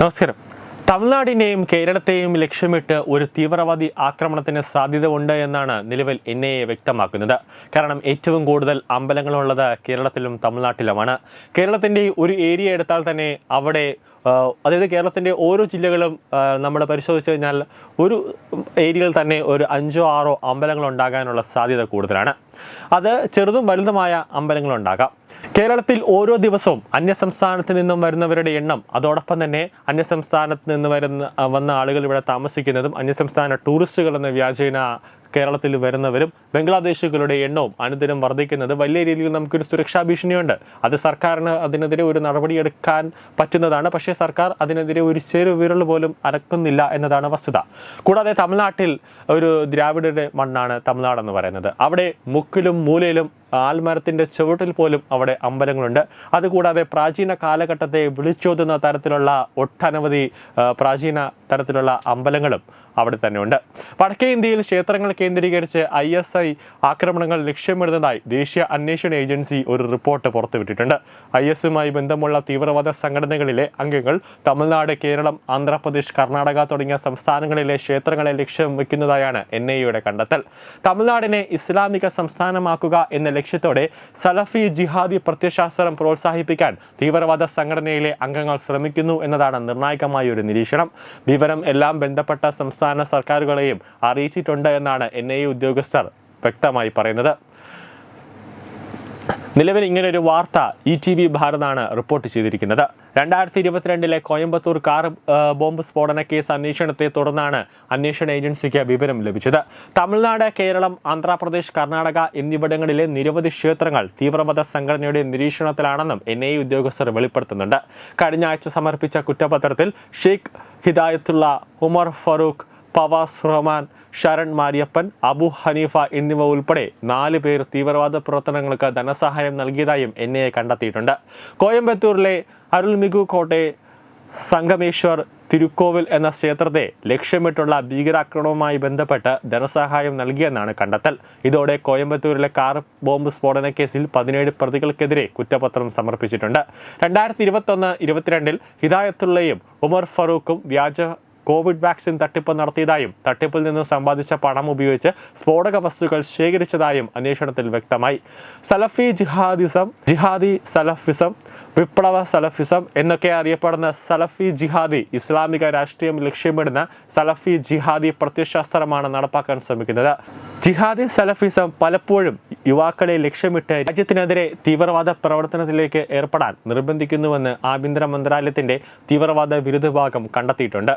നമസ്കാരം. തമിഴ്നാടിനെയും കേരളത്തെയും ലക്ഷ്യമിട്ട് ഒരു തീവ്രവാദി ആക്രമണത്തിന് സാധ്യത ഉണ്ട് എന്നാണ് നിലവിൽ എൻ ഐ എ വ്യക്തമാക്കുന്നത്. കാരണം ഏറ്റവും കൂടുതൽ അമ്പലങ്ങളുള്ളത് കേരളത്തിലും തമിഴ്നാട്ടിലുമാണ്. കേരളത്തിന്റെ ഒരു ഏരിയ എടുത്താൽ തന്നെ അവിടെ അതായത് കേരളത്തിന്റെ ഓരോ ജില്ലകളും നമ്മൾ പരിശോധിച്ച് കഴിഞ്ഞാൽ ഒരു ഏരിയയിൽ തന്നെ ഒരു അഞ്ചോ ആറോ അമ്പലങ്ങൾ ഉണ്ടാകാനുള്ള സാധ്യത കൂടുതലാണ്. അത് ചെറുതും വലുതുമായ അമ്പലങ്ങൾ അമ്പലങ്ങളുണ്ടാകാം കേരളത്തിൽ ഓരോ ദിവസവും അന്യസംസ്ഥാനത്ത് നിന്നും വരുന്നവരുടെ എണ്ണം അതോടൊപ്പം തന്നെ അന്യസംസ്ഥാനത്ത് നിന്ന് വരുന്ന വന്ന ആളുകൾ ഇവിടെ താമസിക്കുന്നതും അന്യസംസ്ഥാന ടൂറിസ്റ്റുകൾ എന്ന വ്യാജേന കേരളത്തിൽ വരുന്നവരും ബംഗ്ലാദേശികളുടെ എണ്ണവും അനുദിനം വർദ്ധിക്കുന്നത് വലിയ രീതിയിൽ നമുക്കൊരു സുരക്ഷാ ഭീഷണിയുണ്ട് അത് സർക്കാരിന് അതിനെതിരെ ഒരു നടപടിയെടുക്കാൻ പറ്റുന്നതാണ്. പക്ഷേ സർക്കാർ അതിനെതിരെ ഒരു ചെറു വിരൽ പോലും അനക്കുന്നില്ല എന്നതാണ് വസ്തുത. കൂടാതെ തമിഴ്നാട്ടിൽ ഒരു ദ്രാവിഡരുടെ മണ്ണാണ് തമിഴ്നാടെന്ന് പറയുന്നത്. അവിടെ മുക്കിലും മൂലയിലും ആൽമരത്തിന്റെ ചുവട്ടിൽ പോലും അവിടെ അമ്പലങ്ങളുണ്ട്. അതുകൂടാതെ പ്രാചീന കാലഘട്ടത്തെ വിളിച്ചോതുന്ന തരത്തിലുള്ള ഒട്ടനവധി പ്രാചീന തരത്തിലുള്ള അമ്പലങ്ങളും അവിടെ തന്നെ ഉണ്ട് വടക്കേ ഇന്ത്യയിൽ ക്ഷേത്രങ്ങൾ കേന്ദ്രീകരിച്ച് ഐ എസ് ഐ ആക്രമണങ്ങൾ ലക്ഷ്യമിടുന്നതായി ദേശീയ അന്വേഷണ ഏജൻസി ഒരു റിപ്പോർട്ട് പുറത്തുവിട്ടിട്ടുണ്ട്. ഐ എസുമായി ബന്ധമുള്ള തീവ്രവാദ സംഘടനകളിലെ അംഗങ്ങൾ തമിഴ്നാട് കേരളം ആന്ധ്രാപ്രദേശ് കർണാടക തുടങ്ങിയ സംസ്ഥാനങ്ങളിലെ ക്ഷേത്രങ്ങളെ ലക്ഷ്യം വയ്ക്കുന്നതായാണ് എൻ ഐ എയുടെ കണ്ടെത്തൽ. തമിഴ്നാടിനെ ഇസ്ലാമിക സംസ്ഥാനമാക്കുക എന്ന ലക്ഷ്യത്തോടെ സലഫി ജിഹാദി പ്രത്യശാസ്ത്രം പ്രോത്സാഹിപ്പിക്കാൻ തീവ്രവാദ സംഘടനയിലെ അംഗങ്ങൾ ശ്രമിക്കുന്നു എന്നതാണ് നിർണായകമായ ഒരു നിരീക്ഷണം. വിവരം എല്ലാം ബന്ധപ്പെട്ട സംസ്ഥാന സർക്കാരുകളെയും അറിയിച്ചിട്ടുണ്ട് എന്നാണ് എൻ ഐ ഉദ്യോഗസ്ഥർ വ്യക്തമായി പറയുന്നത്. നിലവിൽ ഇങ്ങനെ ഒരു വാർത്ത ഇ ടി വി ഭാരതാണ് റിപ്പോർട്ട് ചെയ്തിരിക്കുന്നത്. രണ്ടായിരത്തി ഇരുപത്തിരണ്ടിലെ കോയമ്പത്തൂർ കാർ ബോംബ് സ്ഫോടന കേസ് അന്വേഷണത്തെ തുടർന്നാണ് അന്വേഷണ ഏജൻസിക്ക് വിവരം ലഭിച്ചത്. തമിഴ്നാട് കേരളം ആന്ധ്രാപ്രദേശ് കർണാടക എന്നിവിടങ്ങളിലെ നിരവധി ക്ഷേത്രങ്ങൾ തീവ്രവാദ സംഘടനയുടെ നിരീക്ഷണത്തിലാണെന്നും എൻ ഐ ഉദ്യോഗസ്ഥർ വെളിപ്പെടുത്തുന്നുണ്ട്. കഴിഞ്ഞ ആഴ്ച സമർപ്പിച്ച കുറ്റപത്രത്തിൽ ഷെയ്ഖ് ഹിദായത്തുള്ള ഉമർ ഫറൂഖ് പവാസ് റഹ്മാൻ ശരൺ മാരിയപ്പൻ അബു ഹനീഫ എന്നിവ ഉൾപ്പെടെ നാല് പേർ തീവ്രവാദ പ്രവർത്തനങ്ങൾക്ക് ധനസഹായം നൽകിയതായും എൻ ഐ കണ്ടെത്തിയിട്ടുണ്ട്. കോയമ്പത്തൂരിലെ അരുൾമിഗു കോട്ടെ സംഗമേശ്വർ തിരുക്കോവിൽ എന്ന ക്ഷേത്രത്തെ ലക്ഷ്യമിട്ടുള്ള ഭീകരാക്രമണവുമായി ബന്ധപ്പെട്ട് ധനസഹായം നൽകിയെന്നാണ് കണ്ടെത്തൽ. ഇതോടെ കോയമ്പത്തൂരിലെ കാർ ബോംബ് സ്ഫോടന കേസിൽ പതിനേഴ് പ്രതികൾക്കെതിരെ കുറ്റപത്രം സമർപ്പിച്ചിട്ടുണ്ട്. രണ്ടായിരത്തി ഇരുപത്തൊന്ന് ഇരുപത്തിരണ്ടിൽ ഹിദായത്തുള്ളയും ഉമർ ഫറൂഖും വ്യാജ കോവിഡ് വാക്സിൻ തട്ടിപ്പ് നടത്തിയതായും തട്ടിപ്പിൽ നിന്ന് സമ്പാദിച്ച പണം ഉപയോഗിച്ച് സ്ഫോടക വസ്തുക്കൾ ശേഖരിച്ചതായും അന്വേഷണത്തിൽ വ്യക്തമായി. സലഫി ജിഹാദിസം ജിഹാദി സലഫിസം വിപ്ലവ സലഫിസം എന്നൊക്കെ അറിയപ്പെടുന്ന സലഫി ജിഹാദി ഇസ്ലാമിക രാഷ്ട്രീയം ലക്ഷ്യമിടുന്ന സലഫി ജിഹാദി പ്രത്യശാസ്ത്രമാണ് നടപ്പാക്കാൻ ശ്രമിക്കുന്നത്. ജിഹാദി സലഫിസം പലപ്പോഴും യുവാക്കളെ ലക്ഷ്യമിട്ട് രാജ്യത്തിനെതിരെ തീവ്രവാദ പ്രവർത്തനത്തിലേക്ക് ഏർപ്പെടാൻ നിർബന്ധിക്കുന്നുവെന്ന് ആഭ്യന്തര മന്ത്രാലയത്തിന്റെ തീവ്രവാദ വിരുദ്ധ ഭാഗം കണ്ടെത്തിയിട്ടുണ്ട്.